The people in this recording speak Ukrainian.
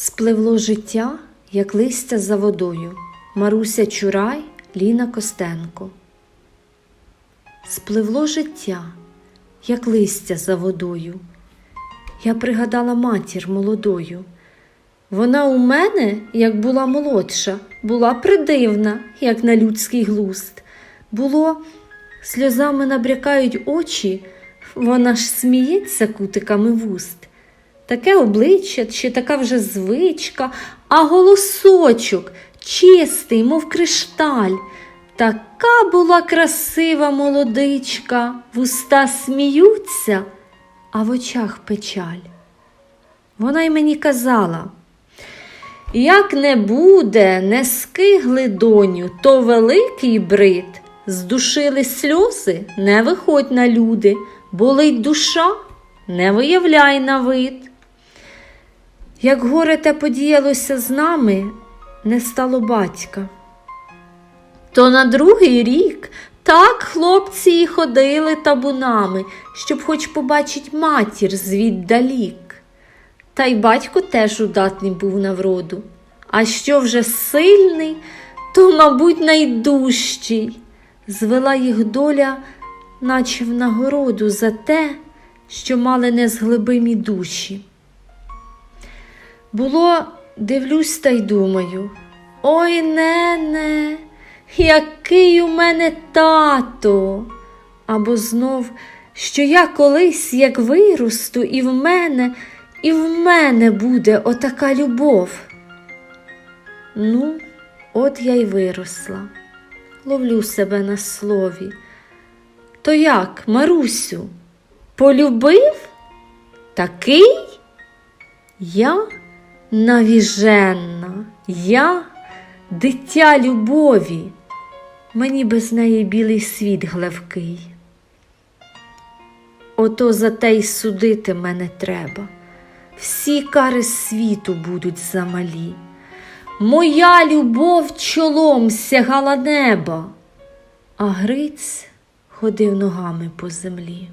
Спливло життя, як листя за водою. Маруся Чурай, Ліна Костенко. Спливло життя, як листя за водою. Я пригадала матір молодою. Вона у мене, як була молодша, була придивна, як на людський глуст. Було, сльозами набрякають очі, вона ж сміється кутиками вуст. Таке обличчя чи така вже звичка, а голосочок чистий, мов кришталь. Така була красива молодичка, вуста сміються, а в очах печаль. Вона й мені казала, як не буде, не скигли доню, то великий брид. Здушили сльози, не виходь на люди, болить душа, не виявляй на вид. Як горе те подіялося з нами, не стало батька. То на другий рік так хлопці і ходили табунами, щоб хоч побачить матір звіддалік. Та й батько теж удатний був на вроду. А що вже сильний, то, мабуть, найдужчий. Звела їх доля, наче в нагороду за те, що мали незглибимі душі. Було, дивлюсь та й думаю, ой, нене, який у мене тато. Або знов, що я колись, як виросту, і в мене, і в мене буде отака любов. Ну, от я й виросла, ловлю себе на слові. То як, Марусю, полюбив? Такий? Я навіженна, я дитя любові, мені без неї білий світ главкий. Ото за те й судити мене треба. Всі кари світу будуть замалі. Моя любов чолом сягала неба, а Гриць ходив ногами по землі.